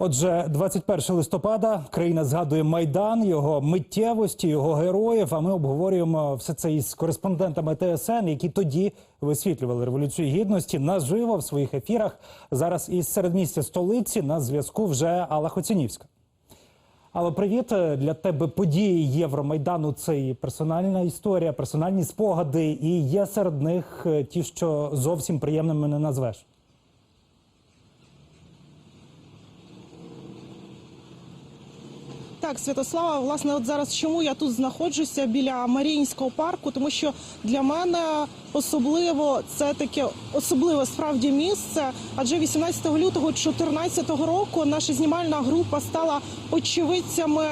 Отже, 21 листопада країна згадує майдан, його миттєвості, його героїв. А ми обговорюємо все це із кореспондентами ТСН, які тоді висвітлювали революцію гідності наживо в своїх ефірах. Зараз із середмістя столиці на зв'язку вже Алла Хоцінівська. Але привіт для тебе події Євромайдану. Це і персональна історія, персональні спогади, і є серед них е, ті, що зовсім приємними не назвеш. Так, Святослава, власне, от зараз чому я тут знаходжуся біля Маріїнського парку, тому що для мене особливо це таке особливе справді місце. Адже 18 лютого 2014 року наша знімальна група стала очевидцями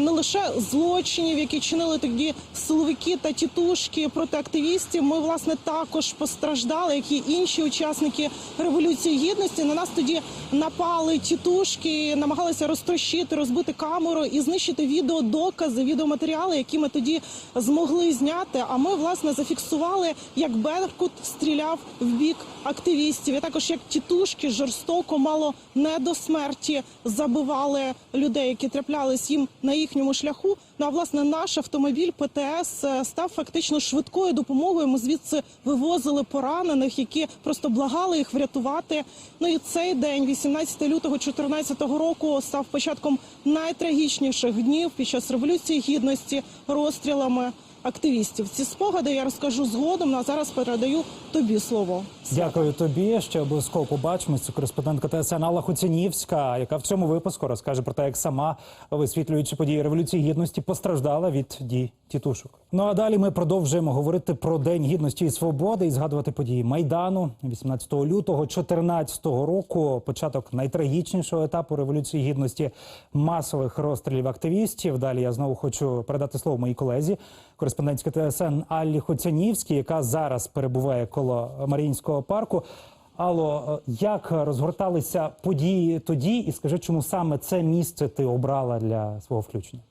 не лише злочинів, які чинили тоді силовики та тітушки проти активістів. Ми власне також постраждали, як і інші учасники революції гідності. На нас тоді напали тітушки, намагалися розтрощити, розбити камеру і знищити відеодокази, відеоматеріали, які ми тоді змогли зняти. А ми власне зафіксували, як Беркут стріляв в бік активістів. І також як тітушки жорстоко, мало не до смерті забивали людей, які траплялись їм на їхньому шляху. Ну а власне наш автомобіль ПТС е, став фактично швидкою допомогою. Ми звідси вивозили поранених, які просто благали їх врятувати. Ну і цей день, 18 лютого 2014 року, став початком найтрагічніших днів під час революції гідності розстрілами активістів. Ці спогади я розкажу згодом. Ну, А зараз передаю тобі слово. Дякую тобі. Ще обов'язково побачимось. Це кореспондентка ТСН Алла Хуцінівська, яка в цьому випуску розкаже про те, як сама, висвітлюючи події революції гідності, постраждала від дій тітушок. Ну а далі ми продовжуємо говорити про День гідності і свободи і згадувати події майдану 18 лютого 2014 року. Початок найтрагічнішого етапу революції гідності масових розстрілів активістів. Далі я знову хочу передати слово моїй колезі, кореспондентська ТСН Аллі Хоцянівській, яка зараз перебуває коло Маріїнського парку. Алло, як розгорталися події тоді, і скажи, чому саме це місце ти обрала для свого включення?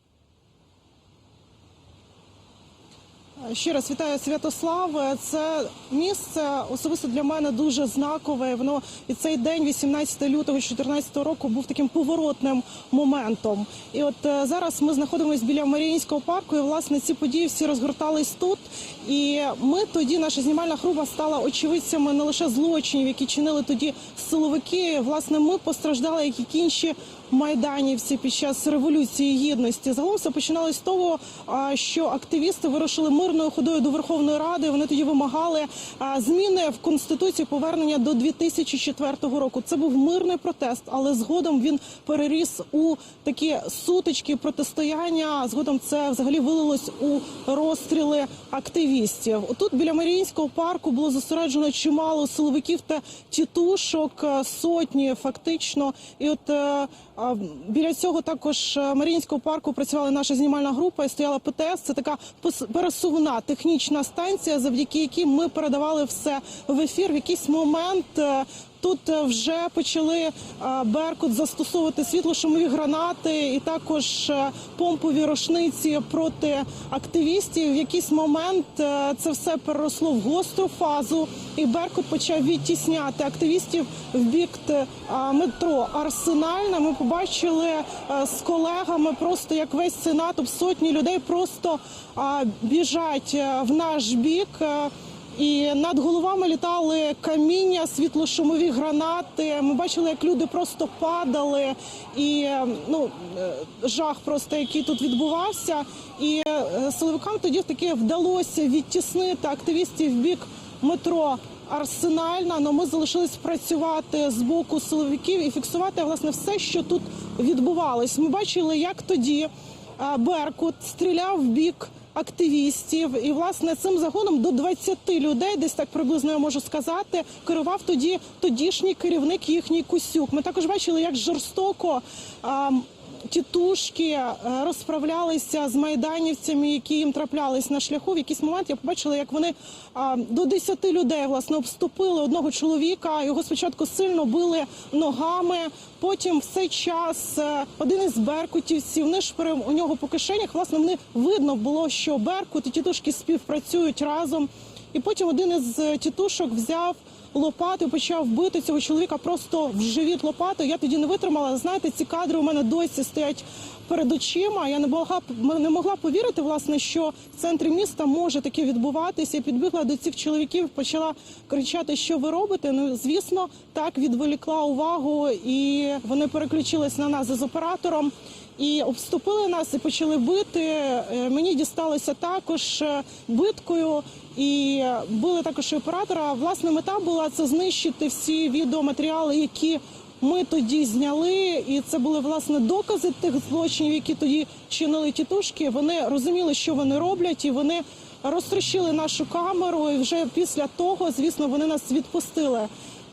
Ще раз вітаю Святослав. Це місце особисто для мене дуже знакове. Воно і цей день, 18 лютого 2014 року, був таким поворотним моментом. І от е, зараз ми знаходимося біля Маріїнського парку. І власне ці події всі розгортались тут. І ми тоді, наша знімальна група стала очевидцями не лише злочинів, які чинили тоді силовики. Власне, ми постраждали, як і інші майданівці під час революції гідності. Загалом все починалось з того, що активісти вирушили мирною ходою до Верховної Ради. Вони тоді вимагали зміни в конституцію повернення до 2004 року. Це був мирний протест, але згодом він переріс у такі сутички, протистояння. Згодом це взагалі вилилось у розстріли активістів. Отут біля Маріїнського парку було зосереджено чимало силовиків та тітушок, сотні фактично. І от е, біля цього також е, Маріїнського парку працювала наша знімальна група і стояла ПТС. Це така пересувна технічна станція, завдяки якій ми передавали все в ефір. В якийсь момент е, тут е, вже почали е, Беркут застосовувати світлошумові гранати і також е, помпові рушниці проти активістів. В якийсь момент це все переросло в гостру фазу, і Беркут почав відтісняти активістів в бік метро Арсенальна. Ми побачили з колегами просто як весь цей натовп сотні людей просто біжать в наш бік. І над головами літали каміння, світлошумові гранати. Ми бачили, як люди просто падали, і ну е, жах, просто який тут відбувався. І е, силовикам тоді таки вдалося відтіснити активістів в бік метро. Арсенальна, але ми залишились працювати з боку силовиків і фіксувати власне все, що тут відбувалось. Ми бачили, як тоді е, Беркут стріляв в бік активістів, і власне цим загоном до 20 людей, десь так приблизно я можу сказати, керував тоді тодішній керівник їхній Кусюк. Ми також бачили, як жорстоко. а, Тітушки е, розправлялися з майданівцями, які їм траплялись на шляху. В якийсь момент я побачила, як вони до 10 людей власне обступили одного чоловіка. Його спочатку сильно били ногами. Потім в цей час е, один із беркутівців нишпорив у нього по кишенях. Власне, вони видно було, що беркут і тітушки співпрацюють разом. І потім один із е, тітушок взяв лопатою, почав бити цього чоловіка просто в живіт лопатою. Я тоді не витримала. Знаєте, ці кадри у мене досі стоять перед очима. Я не могла не могла повірити, власне, що в центрі міста може таке відбуватися. Я підбігла до цих чоловіків, почала кричати, що ви робите. Ну, звісно, так відволікла увагу, і вони переключились на нас з оператором. І обступили нас і почали бити. Е, Мені дісталося також е, биткою, і били також і оператора. Власне, мета була це знищити всі відеоматеріали, які ми тоді зняли. І це були власне докази тих злочинів, які тоді чинили тітушки. Вони розуміли, що вони роблять, і вони розтрощили нашу камеру. І вже після того, звісно, вони нас відпустили.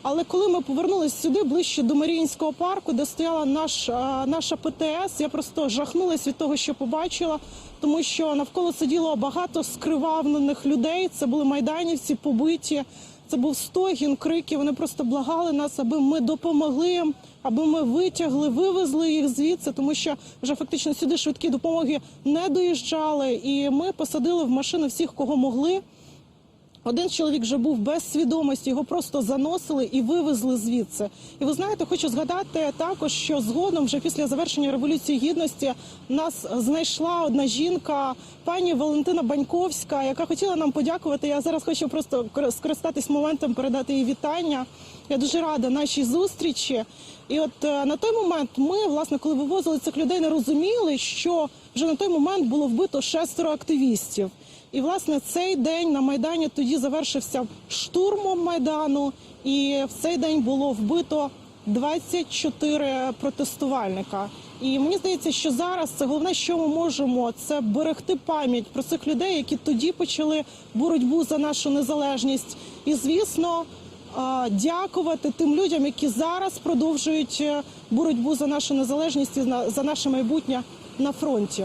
Але коли ми повернулися сюди, ближче до Маріїнського парку, де стояла наш, наша ПТС, я просто жахнулась від того, що побачила, тому що навколо сиділо багато скривавлених людей. Це були майданівці, побиті. Це був стогін, крики. Вони просто благали нас, аби ми допомогли, аби ми витягли, вивезли їх звідси, тому що вже фактично сюди швидкі допомоги не доїжджали. І ми посадили в машину всіх, кого могли. Один чоловік вже був без свідомості, його просто заносили і вивезли звідси. І ви знаєте, хочу згадати також, що згодом, вже після завершення революції гідності, нас знайшла одна жінка, пані Валентина Баньковська, яка хотіла нам подякувати. Я зараз хочу просто кор- скористатись моментом, передати їй вітання. Я дуже рада нашій зустрічі. І от е, на той момент ми, власне, коли вивозили цих людей, не розуміли, що вже на той момент було вбито шестеро активістів. І власне цей день на майдані тоді завершився штурмом майдану, і в цей день було вбито 24 протестувальника. І мені здається, що зараз це головне, що ми можемо, це берегти пам'ять про цих людей, які тоді почали боротьбу за нашу незалежність. І звісно, дякувати тим людям, які зараз продовжують е, боротьбу за нашу незалежність і за наше майбутнє на фронті.